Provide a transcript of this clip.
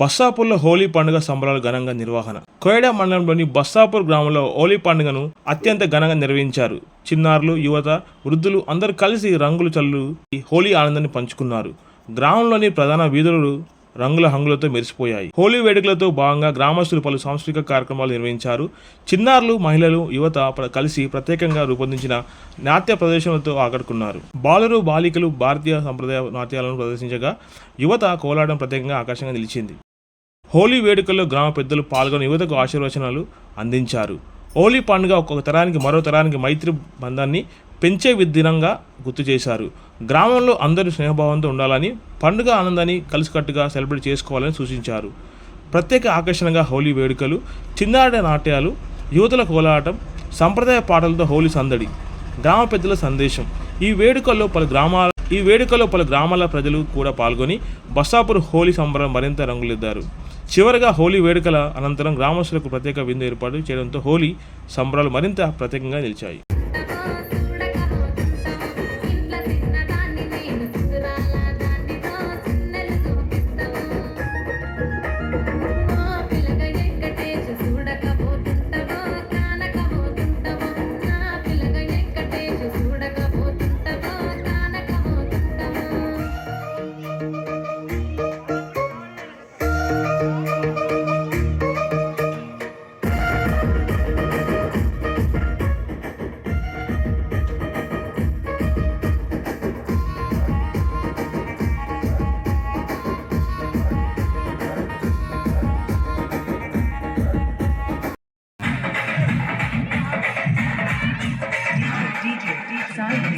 బస్సాపూర్లో హోలీ పండుగ సంబరాలు ఘనంగా నిర్వహణ. కోయడా మండలంలోని బస్సాపూర్ గ్రామంలో హోలీ పండుగను అత్యంత ఘనంగా నిర్వహించారు. చిన్నారులు యువత వృద్ధులు అందరూ కలిసి రంగులు చల్లు హోలీ ఆనందాన్ని పంచుకున్నారు. గ్రామంలోని ప్రధాన వీధులు రంగుల హంగులతో మెరిసిపోయాయి. హోలీ వేడుకలతో భాగంగా గ్రామస్తులు పలు సాంస్కృతిక కార్యక్రమాలు నిర్వహించారు. చిన్నారులు మహిళలు యువత కలిసి ప్రత్యేకంగా రూపొందించిన నాట్య ప్రదర్శనలతో ఆకట్టుకున్నారు. బాలురు బాలికలు భారతీయ సంప్రదాయ నాట్యాలను ప్రదర్శించగా యువత కోలాటం ప్రత్యేకంగా ఆకర్షణగా నిలిచింది. హోలీ వేడుకల్లో గ్రామ పెద్దలు పాల్గొని యువతకు ఆశీర్వచనాలు అందించారు. హోలీ పండుగ ఒక్కొక్క తరానికి మరో తరానికి మైత్రి బంధాన్ని పెంచే విధినంగా గుర్తు చేశారు. గ్రామంలో అందరూ స్నేహభావంతో ఉండాలని పండుగ ఆనందాన్ని కలిసికట్టుగా సెలబ్రేట్ చేసుకోవాలని సూచించారు. ప్రత్యేక ఆకర్షణగా హోలీ వేడుకలు చిన్నారి నాట్యాలు యువతల కోలాటం సంప్రదాయ పాటలతో హోలీ సందడి గ్రామ పెద్దల సందేశం. ఈ వేడుకల్లో పలు గ్రామాల ఈ వేడుకల్లో పలు గ్రామాల ప్రజలు కూడా పాల్గొని బస్సాపూర్ హోలీ సంబరం మరింత రంగులిద్దారు. చివరగా హోలీ వేడుకల అనంతరం గ్రామస్తులకు ప్రత్యేక విందు ఏర్పాటు చేయడంతో హోలీ సంబరాలు మరింత ప్రత్యేకంగా నిలిచాయి. side.